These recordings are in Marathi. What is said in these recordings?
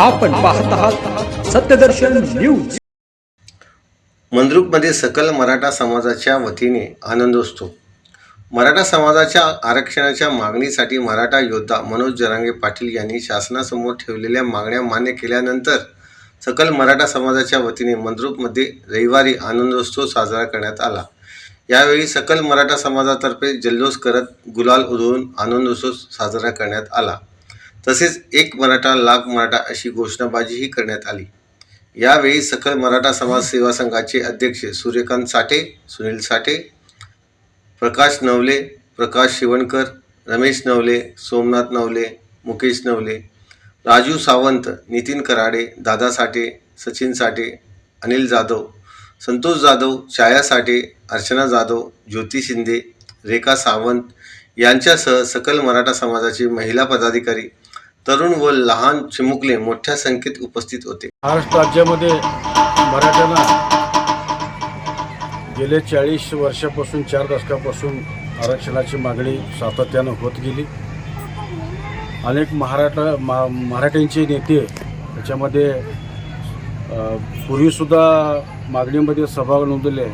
आपण पाहत आहात सत्यदर्शन न्यूज. मंद्रुपमध्ये सकल मराठा समाजाच्या वतीने आनंदोत्सव. मराठा समाजाच्या आरक्षणाच्या मागणीसाठी मराठा योद्धा मनोज जरांगे पाटील यांनी शासनासमोर ठेवलेल्या मागण्या मान्य केल्यानंतर सकल मराठा समाजाच्या वतीने मंद्रुपमध्ये रविवारी आनंदोत्सव साजरा करण्यात आला. यावेळी सकल मराठा समाजातर्फे जल्लोष करत गुलाल उधळून आनंदोत्सव साजरा करण्यात आला. तसेच एक मराठा लाख मराठा अशी घोषणाबाजीही करण्यात आली. यावेळी सकल मराठा समाज सेवा संघाचे अध्यक्ष सूर्यकांत साठे सुनील साठे प्रकाश नवले प्रकाश शिवणकर रमेश नवले सोमनाथ नवले मुकेश नवले राजू सावंत नितीन कराडे दादा साठे सचिन साठे अनिल जाधव संतोष जाधव छाया साठे अर्चना जाधव ज्योती शिंदे रेखा सावंत यांच्यासह सकल मराठा समाजाचे महिला पदाधिकारी तरुण व लहान चिमुकले मोठ्या संख्येत उपस्थित होते. महाराष्ट्र राज्यामध्ये मराठ्यांना गेले चाळीस वर्षापासून चार दशकापासून आरक्षणाची मागणी सातत्यानं होत गेली. अनेक महाराष्ट्र मा मराठ्यांचे नेते त्याच्यामध्ये पूर्वीसुद्धा मागणीमध्ये सहभाग नोंदवले.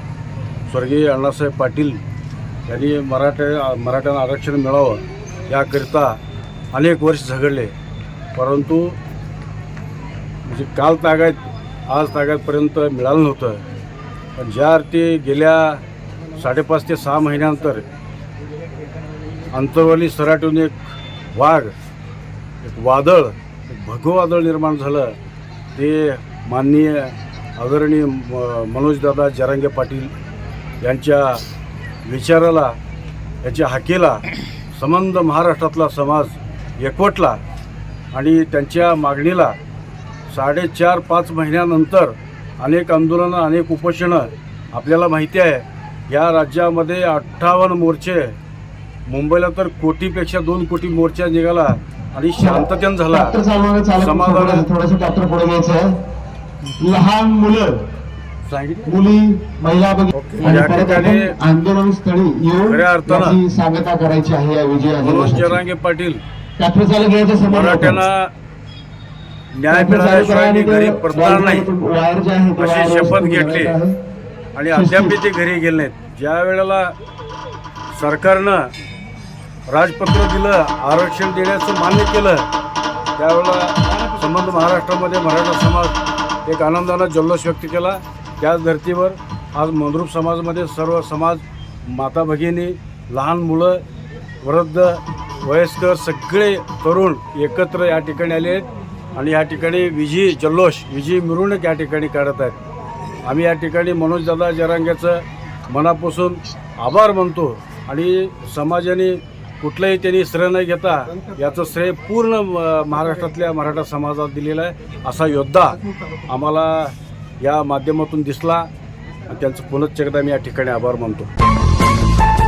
स्वर्गीय अण्णासाहेब पाटील यांनी मराठा मराठ्यांना आरक्षण मिळावं याकरिता अनेक वर्ष झगडले. परंतु म्हणजे काल तागायत आज तागायतपर्यंत मिळालं नव्हतं. पण ज्या अर्थी गेल्या साडेपाच ते सहा महिन्यानंतर अंतरवाली सराटून एक वाघ एक वादळ एक भगवं वादळ निर्माण झालं. ते माननीय आदरणीय म- मनोजदादा जरांगे पाटील यांच्या विचाराला याच्या हाकेला संबंध महाराष्ट्रातला समाज एकवटला. आणि त्यांच्या मागणीला साडेचार पाच महिन्यानंतर अनेक आंदोलनं अनेक उपोषणं आपल्याला माहिती आहे. या राज्यामध्ये अठ्ठावन्न मोर्चे मुंबईला तर कोटीपेक्षा दोन कोटी मोर्चा निघाला आणि शांततेन झाला. समाधान लहान मुलं मुली महिला आंदोलन स्थळी खऱ्या अर्थानं सांगता करायची आहे या जरांगे पाटील मराठ्यांना न्याय मिळाल्याशिवाय मी घरी परतणार नाही. अशी शपथ घेतली. आणि अद्याप ते घरी गेले नाहीत. ज्या वेळेला सरकारनं राजपत्र दिलं आरक्षण देण्याचं मान्य केलं त्यावेळेला संबंध महाराष्ट्रामध्ये मराठा समाज एक आनंदानं जल्लोष व्यक्त केला. त्याच धर्तीवर आज मंद्रुप समाजामध्ये सर्व समाज माता भगिनी लहान मुलं वृद्ध वयस्कर सगळे तरुण एकत्र या ठिकाणी आले आहेत आणि या ठिकाणी विजयी जल्लोष विजयी मिरवणूक या ठिकाणी काढत आहेत. आम्ही या ठिकाणी मनोजदादा जरांग्याचं मनापासून आभार मानतो आणि समाजाने कुठलंही त्यांनी श्रेय न घेता याचं श्रेय पूर्ण म- महाराष्ट्रातल्या मराठा समाजात दिलेलं आहे. असा योद्धा आम्हाला या माध्यमातून दिसला. आणि त्यांचं पुनश्च एकदा मी या ठिकाणी आभार मानतो.